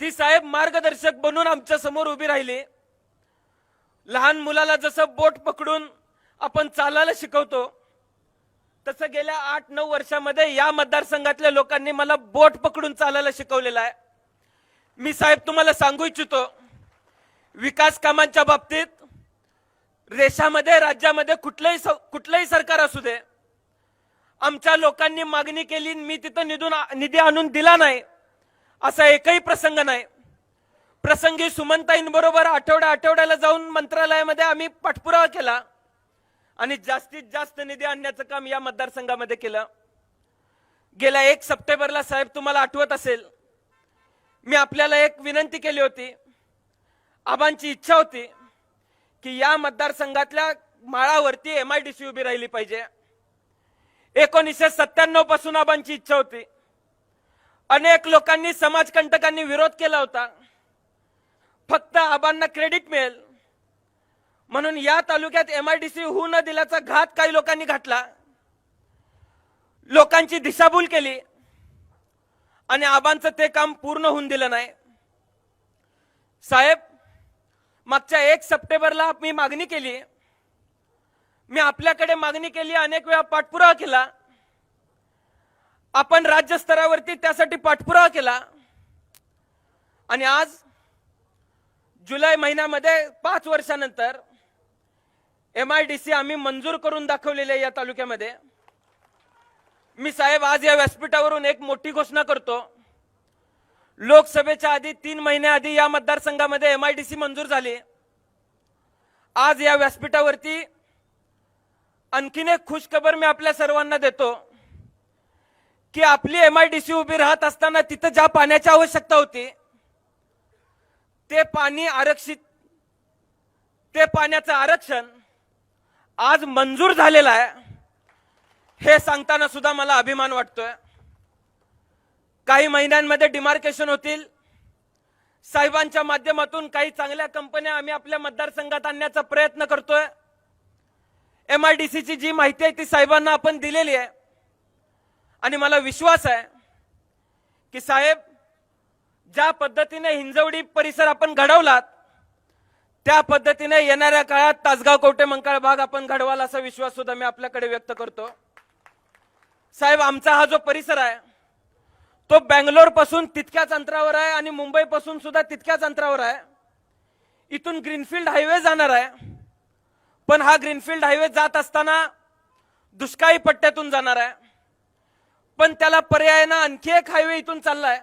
ती साहेब मार्गदर्शक बनून आमच्यासमोर उभी राहिली. लहान मुलाला जसं बोट पकडून आपण चालायला शिकवतो तसं गेल्या आठ नऊ वर्षामध्ये या मतदारसंघातल्या लोकांनी मला बोट पकडून चालायला शिकवलेलं आहे. मी साहेब तुम्हाला सांगू इच्छितो विकास कामांच्या बाबतीत देशामध्ये राज्यामध्ये कुठलंही स- कुठलंही सरकार असू दे आमच्या लोकांनी मागणी केली मी तिथं निधून निधी आणून दिला नाही. असा एकही प्रसंग नाही. प्रसंगी सुमंताईंबरोबर आठवड्या आठवड्याला जाऊन मंत्रालयामध्ये आम्ही पाठपुरावा केला आणि जास्तीत जास्त निधी आणण्याचं काम या मतदारसंघामध्ये केलं. गेल्या एक सप्टेंबरला साहेब तुम्हाला आठवत असेल मी आपल्याला एक विनंती केली होती. आबांची इच्छा होती की या मतदारसंघातल्या माळावरती एम आय डी सी उभी राहिली पाहिजे. एकोणीसशे सत्त्याण्णवपासून आबांची इच्छा होती. अनेक लोकांनी समाजकंटकांनी विरोध केला होता. फक्त आबांना क्रेडिट मिळेल. म्हणून या तालुक्यात एम आर डी सी होऊ न दिल्याचा घात काही लोकांनी घातला. लोकांची दिशाभूल केली. आणि आबांचं ते काम पूर्ण होऊन दिलं नाही. साहेब मागच्या एक सप्टेंबरला मी मागणी केली. मी आपल्याकडे मागणी केली अनेक वेळा पाठपुरावा केला. आपण राज्यस्तरावरती त्यासाठी पाठपुरावा केला. आणि आज जुलै महिन्यामध्ये पाच वर्षानंतर एम आय डी सी आम्ही मंजूर करून दाखवलेली आहे या तालुक्यामध्ये. मी साहेब आज या व्यासपीठावरून एक मोठी घोषणा करतो. लोकसभेच्या आधी तीन महिन्याआधी या मतदारसंघामध्ये एम आय डी सी मंजूर झाली. आज या व्यासपीठावरती आणखीन एक खुशखबर मी आपल्या सर्वांना देतो. की आपली एम आय डी सी उभी राहत असताना तिथं ज्या पाण्याची आवश्यकता होती ते पाणी आरक्षित ते पाण्याचं आरक्षण आज मंजूर झालेलं आहे हे सांगताना सुद्धा मला अभिमान वाटतोय. काही महिन्यांमध्ये डिमार्केशन होतील. साहेबांच्या माध्यमातून काही चांगल्या कंपन्या आम्ही आपल्या मतदारसंघात आणण्याचा प्रयत्न करतोय. एम आय डी सीची जी माहिती आहे ती साहेबांना आपण दिलेली आहे. आणि मला विश्वास आहे की साहेब ज्या पद्धतीने हिंजवडी परिसर आपण घडवलात त्या पद्धतीने येणाऱ्या काळात तासगाव कोटे मंकाळ भाग आपण घडवाल असा विश्वास सुद्धा मी आपल्याकडे व्यक्त करतो. साहेब आमचा हा जो परिसर आहे तो बँगलोरपासून तितक्याच अंतरावर आहे आणि मुंबई पासून सुद्धा तितक्याच अंतरावर आहे. इथून ग्रीनफील्ड हायवे जाणार आहे. पण हा ग्रीनफील्ड हायवे जात असताना दुष्काळी पट्ट्यातून जाणार आहे. पण त्याला पर्यायानं आणखी एक हायवे इथून चाललाय.